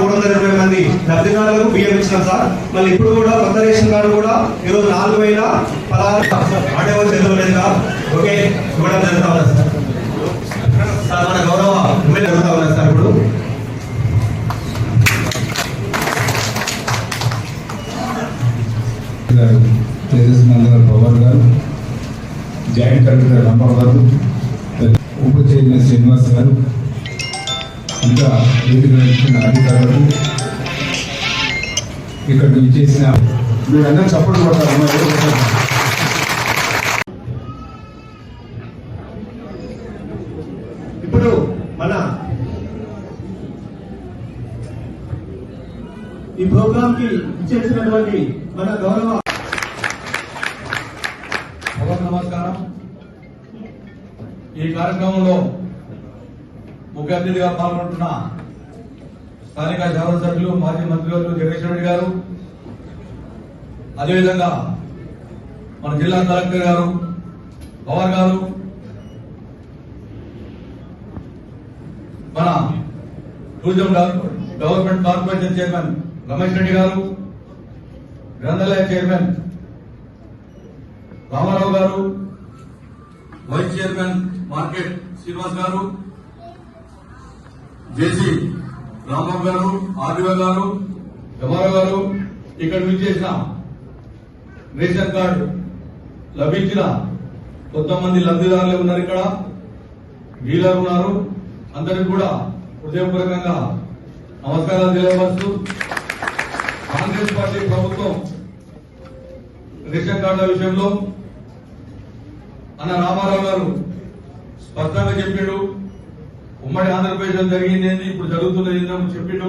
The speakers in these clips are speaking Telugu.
మూడు వందల ఇరవై మంది లబ్ధిదారులకు బియ్యం ఇచ్చినాం సార్. మళ్ళీ ఇప్పుడు కూడా కొత్త రేషన్ కార్డు కూడా ఈరోజు నాలుగు వేల పదహారు ఆడేవో చదవలేదు సార్. ఓకే ఇవ్వడం జరుగుతా సార్. సార్ మన గౌరవ ఎమ్మెల్యే జరుగుతా సార్ ఇప్పుడు. గారు తేజస్ నందన పవన్ గారు జాయింట్ కలెక్టర్ రంభ గారు ఉప చైర్మన్ శ్రీనివాస్ గారు ఇంకా వేదిక నడిచిన అధికారులు ఇక్కడ విచ్చేసిన మీరందరూ సపోర్ట్ కొడతారు? ఇప్పుడు మన ఈ ప్రోగ్రామ్కి ఇచ్చేసినటువంటి మన గౌరవ నమస్కారం ఈ కార్యక్రమంలో ముఖ్య అతిథిగా పాల్గొంటున్న స్థానిక శాసనసభ్యులు మాజీ మంత్రివర్యులు జగదీశ్వర రెడ్డి గారు అదేవిధంగా మన జిల్లా కలెక్టర్ గారు పవన్ గారు మన tourism government corporation chairman Ramesh Reddy garu గ్రంథాలయ చైర్మన్ రామారావు గారు వైస్ చైర్మన్ మార్కెట్ శ్రీనివాస్ గారు జేసీ రాంబాబు గారు ఆర్డీఓ గారు గమారావు గారు ఇక్కడ విచ్చేసిన రేషన్ కార్డు లభించిన కొంతమంది లబ్ధిదారులు ఉన్నారు ఇక్కడ. డీలర్ ఉన్నారు. అందరికి కూడా హృదయపూర్వకంగా నమస్కారాలు తెలియవచ్చు కాంగ్రెస్ పార్టీ ప్రభుత్వం రేషన్ కార్డుల విషయంలో అన్న రామారావు గారు స్పష్టంగా చెప్పాడు. ఉమ్మడి ఆంధ్రప్రదేశ్లో జరిగింది ఏంది ఇప్పుడు జరుగుతున్నది ఏందని చెప్పిండు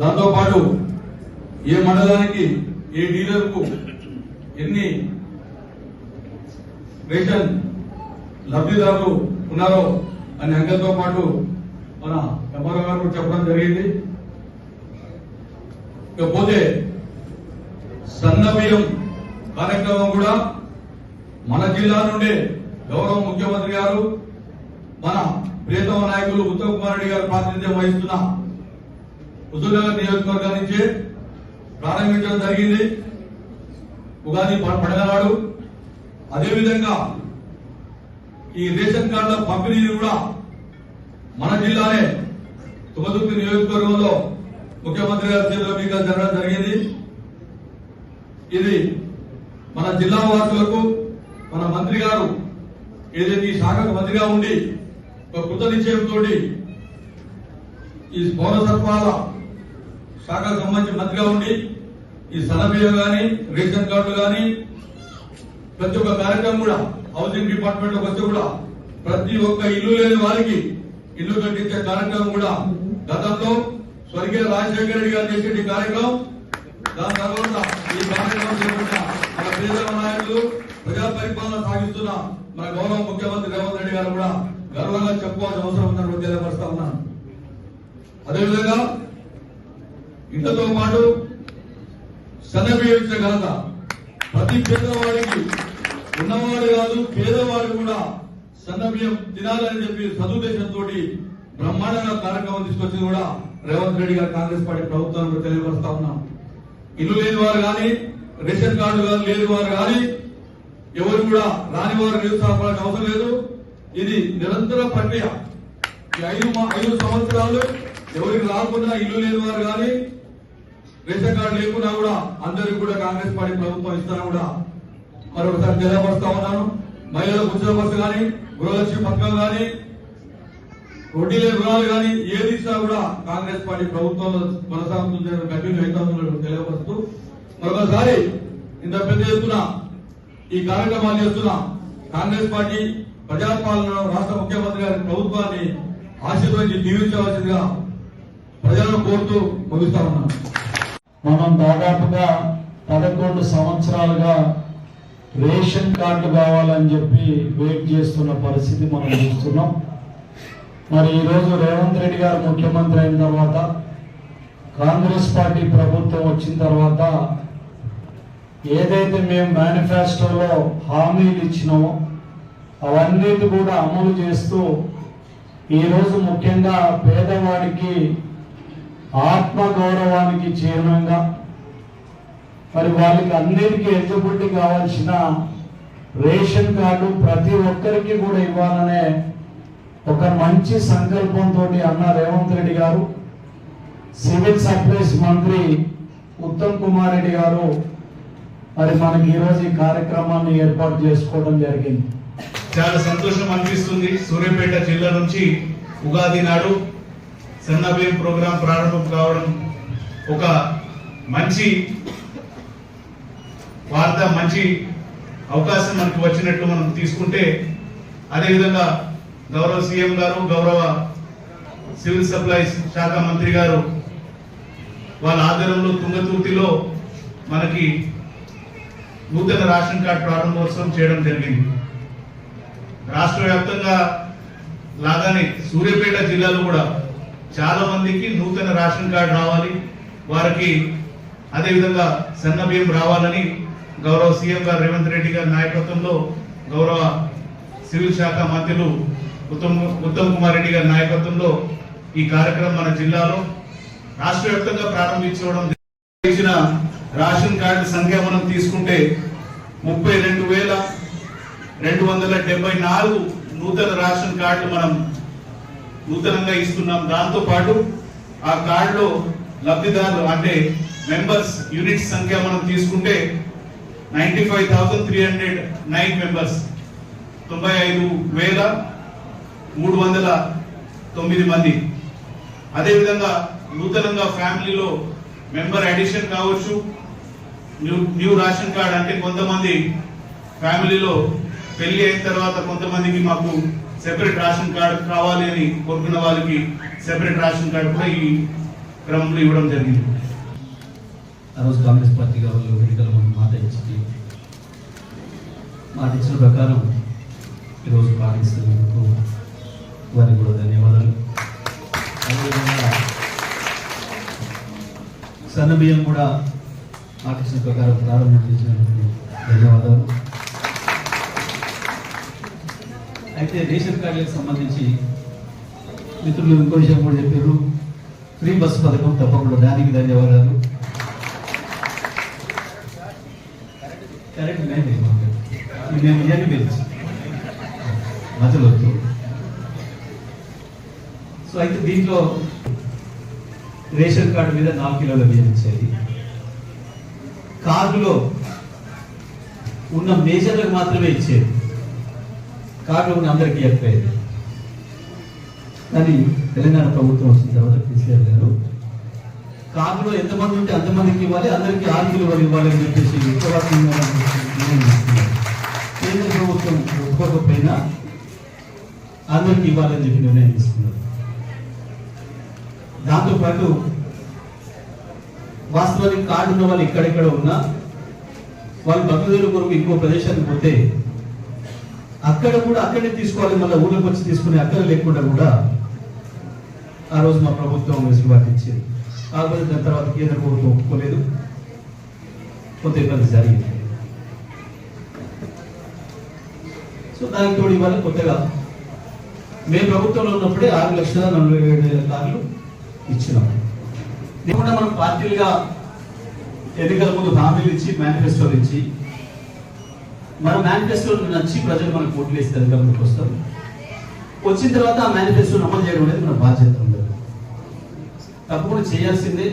దాంతోపాటు ఏ మండలానికి ఏ డీలర్కు ఎన్ని రేషన్ లబ్ధిదారులు ఉన్నారో అనే అంకెలతో పాటు మన ఎంఆర్ఓ గారు చెప్పడం జరిగింది. ఇకపోతే సన్నబియ్యం కార్యక్రమం కూడా మన జిల్లా నుండే గౌరవ ముఖ్యమంత్రి గారు మన ప్రియతమ నాయకులు ఉత్తమ్ కుమార్ రెడ్డి గారు ప్రాతినిధ్యం వహిస్తున్న హుజూర్నగర్ నియోజకవర్గం నుంచి ప్రారంభించడం జరిగింది. ఉగాది ప- పండుగ నాడు. అదేవిధంగా ఈ రేషన్ కార్డుల పంపిణీని కూడా మన జిల్లానే తుమ్మతుర్తి నియోజకవర్గంలో ముఖ్యమంత్రి గారి చేతిలో మీకు జరగడం జరిగింది. ఇది మన జిల్లా వాసులకు మన మంత్రి గారు ఏదైతే ఈ శాఖకు మంత్రిగా ఉండి కొత్త నిశ్చయంతో ఈ పౌరసత్వాల శాఖకు సంబంధించి మంత్రిగా ఉండి ఈ సనబియ్యం కానీ రేషన్ కార్డు కానీ ప్రతి ఒక్క కార్యక్రమం కూడా హౌసింగ్ డిపార్ట్మెంట్లో వచ్చి కూడా ప్రతి ఒక్క ఇల్లు లేని వారికి ఇల్లు కట్టించే కార్యక్రమం కూడా గతంలో స్వర్గీయ రాజశేఖర రెడ్డి గారు చేసే కార్యక్రమం. దాని తర్వాత ఈ కార్యక్రమం చేపట్టిన మన నాయకులు ప్రజా పరిపాలన సాగిస్తున్న మన గౌరవ ముఖ్యమంత్రి రేవంత్ రెడ్డి గారు కూడా గర్వంగా చెప్పుకోవాల్సిన అవసరం ఉందని తెలియపరుస్తా ఉన్నాను. అదేవిధంగా ఇంతతో పాటు సన్నబియ్యించిన ఘనత. ప్రతి పేదవాడికి ఉన్నవాడు కాదు పేదవాడు కూడా సన్నబియ్యం తినాలని చెప్పి సదుద్దేశంతో బ్రహ్మాండంగా కార్యక్రమం తీసుకొచ్చింది కూడా రేవంత్ రెడ్డి గారు కాంగ్రెస్ పార్టీ ప్రభుత్వానికి తెలియపరుస్తా ఉన్నాం. ఇల్లు లేని వారు కానీ రేషన్ కార్డు లేని వారు కానీ ఎవరు కూడా రాని వారు నిరుత్సాహపడాల్సిన అవసరం లేదు. ఇది నిరంతర ప్రక్రియ. ఈ ఐదు మా- ఐదు సంవత్సరాలు ఎవరికి రాకుండా ఇల్లు లేని వారు కానీ రేషన్ కార్డు లేకున్నా కూడా అందరికి కూడా కాంగ్రెస్ పార్టీ ప్రభుత్వం ఇస్తాను కూడా మరొకసారి తెలియపరుస్తా ఉన్నాను. మహిళలకు ఉద్యోగ బస్సు కానీ గృహలక్ష్మి పథకం కానీ వడ్డీ లేని రుణాలు కానీ ఏది ఇచ్చినా కూడా కాంగ్రెస్ పార్టీ ప్రభుత్వం కొనసాగుతుంది కంటిన్యూ అవుతుందని తెలియపరుస్తూ మరొకసారి ఇంత పెద్ద ఎత్తున ఈ కార్యక్రమాలు చేస్తున్న కాంగ్రెస్ పార్టీ ప్రజాపాలన రాష్ట్ర ముఖ్యమంత్రి గారి ప్రభుత్వాన్ని ఆశీర్వదించి దీవించవలసిందిగా ప్రజలను కోరుతూ ముగిస్తా ఉన్నాను. మనం దాదాపుగా పదకొండు సంవత్సరాలుగా రేషన్ కార్డు కావాలని చెప్పి వెయిట్ చేస్తున్న పరిస్థితి మనం చూస్తున్నాం. మరి ఈరోజు రేవంత్ రెడ్డి గారు ముఖ్యమంత్రి అయిన తర్వాత కాంగ్రెస్ పార్టీ ప్రభుత్వం వచ్చిన తర్వాత ఏదైతే మేము మేనిఫెస్టోలో హామీలు ఇచ్చినామో అవన్నీ కూడా అమలు చేస్తూ ఈరోజు ముఖ్యంగా పేదవాడికి ఆత్మ గౌరవానికి చిహ్నంగా మరి వాళ్ళకి అన్నిటికీ ఎలిజిబిలిటీ కావాల్సిన రేషన్ కార్డు ప్రతి ఒక్కరికి కూడా ఇవ్వాలనే ఒక మంచి సంకల్పంతో అన్న రేవంత్ రెడ్డి గారు సివిల్ సప్లైస్ మంత్రి ఉత్తమ్ కుమార్ రెడ్డి గారు మరి మనకి ఈరోజు ఈ కార్యక్రమాన్ని ఏర్పాటు చేసుకోవడం జరిగింది. చాలా సంతోషం అనిపిస్తుంది. సూర్యాపేట జిల్లా నుంచి ఉగాది నాడు సన్నబియ్యం ప్రోగ్రాం ప్రారంభం కావడం ఒక మంచి వార్త మంచి అవకాశం మనకు వచ్చినట్టు మనం తీసుకుంటే అదేవిధంగా గౌరవ సీఎం గారు గౌరవ సివిల్ సప్లైస్ శాఖ మంత్రి గారు వాళ్ళ ఆధ్వర్యంలో తుంగతుర్తిలో మనకి నూతన రేషన్ కార్డు ప్రారంభోత్సవం చేయడం జరిగింది. రాష్ట్ర వ్యాప్తంగా లాగానే సూర్యాపేట జిల్లాలో కూడా చాలా మందికి నూతన రేషన్ కార్డు రావాలి. వారికి అదేవిధంగా సన్న బియ్యం రావాలని గౌరవ సీఎం గారు రేవంత్ రెడ్డి గారి నాయకత్వంలో గౌరవ సివిల్ శాఖ మంత్రులు ఉత్తమ్ ఉత్తమ్ కుమార్ రెడ్డి గారి నాయకత్వంలో ఈ కార్యక్రమం మన జిల్లాలో రాష్ట్ర వ్యాప్తంగా ప్రారంభించడం ఇచ్చిన రేషన్ కార్డు సంఖ్య మనం తీసుకుంటే ముప్పై రెండు వేల రెండు వందల డెబ్బై నాలుగు నూతన రేషన్ కార్డులు మనం నూతనంగా ఇస్తున్నాం. దాంతో పాటు ఆ కార్డులో లబ్ధిదారులు అంటే మెంబర్స్ యూనిట్ సంఖ్య మనం తీసుకుంటే ninety five thousand three hundred nine members. తొంభై ఐదు వేల మూడు వందల తొమ్మిది మంది. అదేవిధంగా నూతనంగా ఫ్యామిలీలో మెంబర్ అడిషన్ కావచ్చు. న్యూ న్యూ రేషన్ కార్డ్ అంటే కొంతమంది ఫ్యామిలీలో పెళ్ళి అయిన తర్వాత కొంతమందికి మాకు సెపరేట్ రేషన్ కార్డు కావాలి అని కోరుకున్న వాళ్ళకి సెపరేట్ రేషన్ కార్డు కూడా ఈ క్రమంలో ఇవ్వడం జరిగింది. ఆ రోజు కాంగ్రెస్ పార్టీ వాళ్ళు ఎన్నికల మాట ఇచ్చి మాట ఇచ్చిన ప్రకారం ఈరోజు పాటిస్తున్నందుకు వారికి కూడా ధన్యవాదాలు. అదేవిధంగా సన్న కూడా మాట ఇచ్చిన ప్రకారం ప్రారంభించినందుకు ధన్యవాదాలు. అయితే రేషన్ కార్డులకు సంబంధించి మిత్రులు ఇంకో విషయం కూడా చెప్పారు. ఫ్రీ బస్సు పథకం తప్పకుండా దానికి ధన్యవాదాలు. కరెక్ట్ నేను నేను ఇవన్నీ తెలుసు మధ్యలో వద్దు. సో అయితే దీంట్లో రేషన్ కార్డు మీద నాలుగు కిలోల బియ్యం ఇచ్చేది. కార్డులో ఉన్న మేజర్లకు మాత్రమే ఇచ్చేది. కారణం అందరికీ చెప్పేది కానీ తెలంగాణ ప్రభుత్వం వచ్చిన తర్వాత కేసీఆర్ గారు కార్డులో ఎంతమంది ఉంటే అంతమందికి ఇవ్వాలి అందరికీ ఆరు కిలోలు ఇవ్వాలి అని చెప్పేసి కేంద్ర ప్రభుత్వం ఒప్పుకోకపోయినా అందరికి ఇవ్వాలని చెప్పి నిర్ణయం తీసుకున్నారు. దాంతోపాటు వాస్తవానికి కార్డు ఉన్న వాళ్ళు ఎక్కడెక్కడ ఉన్నా వాళ్ళు భక్తుల కొరకు ఇంకో ప్రదేశానికి పోతే అక్కడ కూడా అక్కడే తీసుకోవాలి మళ్ళీ ఊళ్ళకి వచ్చి తీసుకునే అక్కడ లేకుండా కూడా ఆ రోజు మా ప్రభుత్వం వెసులుబాటు ఇచ్చింది కాకపోతే దాని తర్వాత కేంద్ర ప్రభుత్వం ఒప్పుకోలేదు. కొంత ఇబ్బంది జరిగింది. సో దానికి తోడు ఇవాళ కొత్తగా మేము ప్రభుత్వంలో ఉన్నప్పుడే ఆరు లక్షల నలభై ఏడు వేల కార్లు ఇచ్చినాం. లేకుండా మనం పార్టీలుగా ఎన్నికల ముందు హామీలు ఇచ్చి మేనిఫెస్టోలు ఇచ్చి మన మేనిఫెస్టో నచ్చి ప్రజలు మనకు ఓట్లు వేసి అధికారంలోకి వస్తారు. వచ్చిన తర్వాత ఆ మేనిఫెస్టోని అమలు చేయడం అనేది మన బాధ్యత ఉండదు తప్పకుండా చేయాల్సిందే.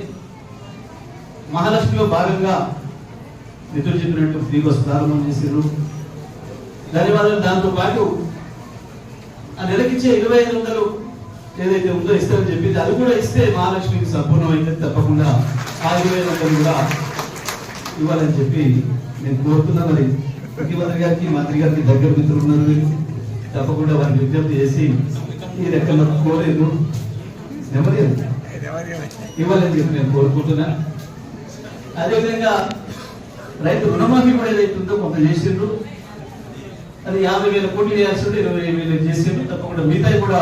మహాలక్ష్మిలో భాగంగా నిధులు చెప్పినట్టు ఫ్రీ బస్ ప్రారంభం చేశారు ధన్యవాదాలు. దాంతో పాటు ఆ నెలకిచ్చే ఇరవై ఐదు వందలు ఏదైతే ఉందో ఇస్తారని చెప్పింది అది కూడా ఇస్తే మహాలక్ష్మికి సంపూర్ణమైతే తప్పకుండా ఆ ఇరవై వందలు కూడా ఇవ్వాలని చెప్పి నేను కోరుతున్నా మరి. ముఖ్యమంత్రి గారికి మంత్రి గారికి దగ్గర మిత్రులు ఉన్నారు తప్పకుండా వారిని విజ్ఞప్తి చేసి ఈ రెక్కల కోలేదు నెమ్మది ఇవ్వాలని చెప్పి నేను కోరుకుంటున్నా. అదేవిధంగా రైతు రుణమాఫీ కూడా ఏదైతే ఉందో కొంత చేసిండ్రు. అది యాభై వేల కోట్లు చేయాల్సి ఉంటే ఇరవై వేలు చేసిండ్రు. తప్పకుండా మిగతాయి కూడా